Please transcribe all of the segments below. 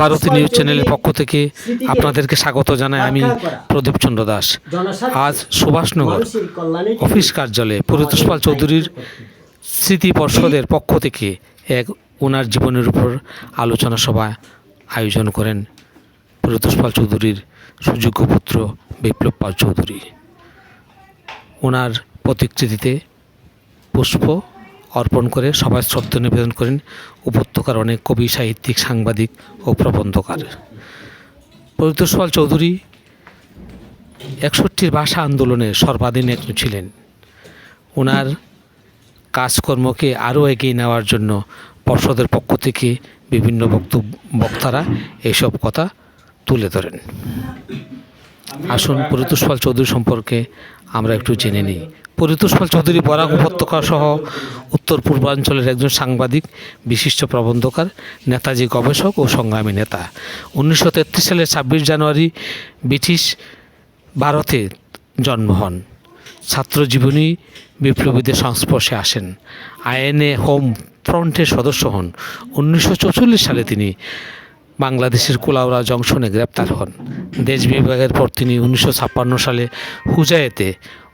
Bharati news চ্যানেলের পক্ষ থেকে আপনাদেরকে স্বাগত জানাই আমি প্রদীপ চন্দ্র দাস। আজ সুভাষনগর অফিস কার্যালয়ে পরিতোষ পাল চৌধুরীর স্মৃতি পর্ষদের পক্ষ থেকে এক ওনার জীবনের উপর আলোচনা সভা আয়োজন করেন পরিতোষ পাল চৌধুরীর সুযোগ্য পুত্র বিপ্লব পাল চৌধুরী। ওনার প্রতিকৃতিতে পুষ্প অর্পণ করে সবাই শ্রদ্ধা নিবেদন করেন উপত্যকার অনেক কবি, সাহিত্যিক, সাংবাদিক ও প্রবন্ধকার। পরিতোষ পাল চৌধুরী একষট্টির ভাষা আন্দোলনে সর্বাধীন একজন ছিলেন। ওনার কাজকর্মকে আরও এগিয়ে নেওয়ার জন্য পর্ষদের পক্ষ থেকে বিভিন্ন বক্তব্য, বক্তারা এইসব কথা তুলে ধরেন। আসুন পরিতোষ পাল চৌধুরী সম্পর্কে আমরা একটু জেনে নিই। পরিতোষ পাল চৌধুরী বরাক উপত্যকা সহ উত্তর পূর্বাঞ্চলের একজন সাংবাদিক, বিশিষ্ট প্রবন্ধকার, নেতাজি গবেষক ও সংগ্রামী নেতা। উনিশশো তেত্রিশ সালের ছাব্বিশ জানুয়ারি ব্রিটিশ ভারতে জন্ম হন। ছাত্রজীবনী বিপ্লবীদের সংস্পর্শে আসেন। আইএনএ হোম ফ্রন্টের সদস্য হন। উনিশশো সালে তিনি বাংলাদেশের কুলাউড়া জংশনে গ্রেপ্তার হন। দেশ বিভাগের পর তিনি উনিশশো ছাপ্পান্ন সালে হুজায়েতে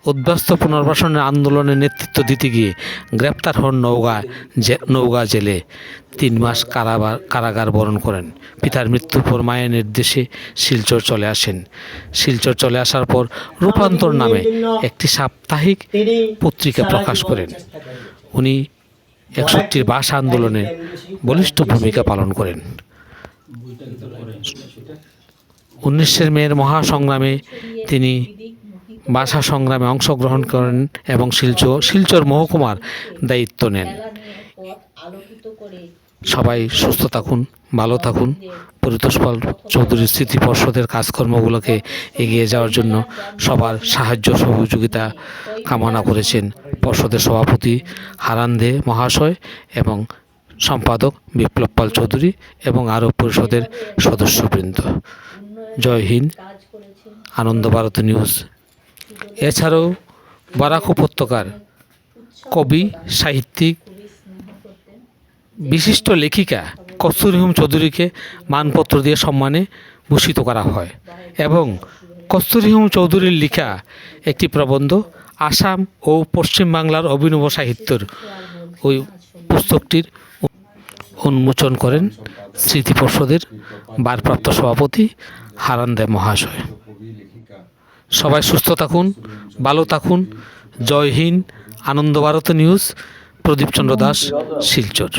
উদ্বাস্ত পুনর্বাসনের আন্দোলনে নেতৃত্ব দিতে গিয়ে গ্রেপ্তার হন নওগাঁ জে- নওগাঁ জেলে। তিন মাস কারাবার, কারাগার বরণ করেন। পিতার মৃত্যুর পর মায়ের নির্দেশে শিলচর চলে আসেন। শিলচর চলে আসার পর রূপান্তর নামে একটি সাপ্তাহিক পত্রিকা প্রকাশ করেন। উনি একষট্টির ভাষা আন্দোলনে বলিষ্ঠ ভূমিকা পালন করেন। উনিশের মেয়ের মহাসংগ্রামে তিনি ভাষা সংগ্রামে অংশগ্রহণ করেন এবং শিলচর শিলচর মহকুমার দায়িত্ব নেন। সবাই সুস্থ থাকুন, ভালো থাকুন। পরিতোষ পাল চৌধুরী স্মৃতি পর্ষদের কাজকর্মগুলোকে এগিয়ে যাওয়ার জন্য সবার সাহায্য সহযোগিতা কামনা করেছেন পর্ষদের সভাপতি হারান দে মহাশয় এবং সম্পাদক বিপ্লব পাল চৌধুরী এবং আরও পরিষদের সদস্যবৃন্দ। জয় হিন্দ, আনন্দ ভারত নিউজ। এছাড়াও বারাক উপত্যকার কবি, সাহিত্যিক, বিশিষ্ট লেখিকা কস্তুরী হোম চৌধুরীকে মানপত্র দিয়ে সম্মানে ভূষিত করা হয় এবং কস্তুরী হোম চৌধুরীর লেখা একটি প্রবন্ধ, আসাম ও পশ্চিম বাংলার অভিনব সাহিত্যের ওই পুস্তকটির উন্মোচন করেন স্মৃতি পর্ষদের ভারপ্রাপ্ত সভাপতি হারান দেব মহাশয়। সবাই সুস্থ থাকুন ভালো থাকুন। জয় হিন্দ আনন্দ ভারত নিউজ প্রদীপচন্দ্র দাস শিলচর।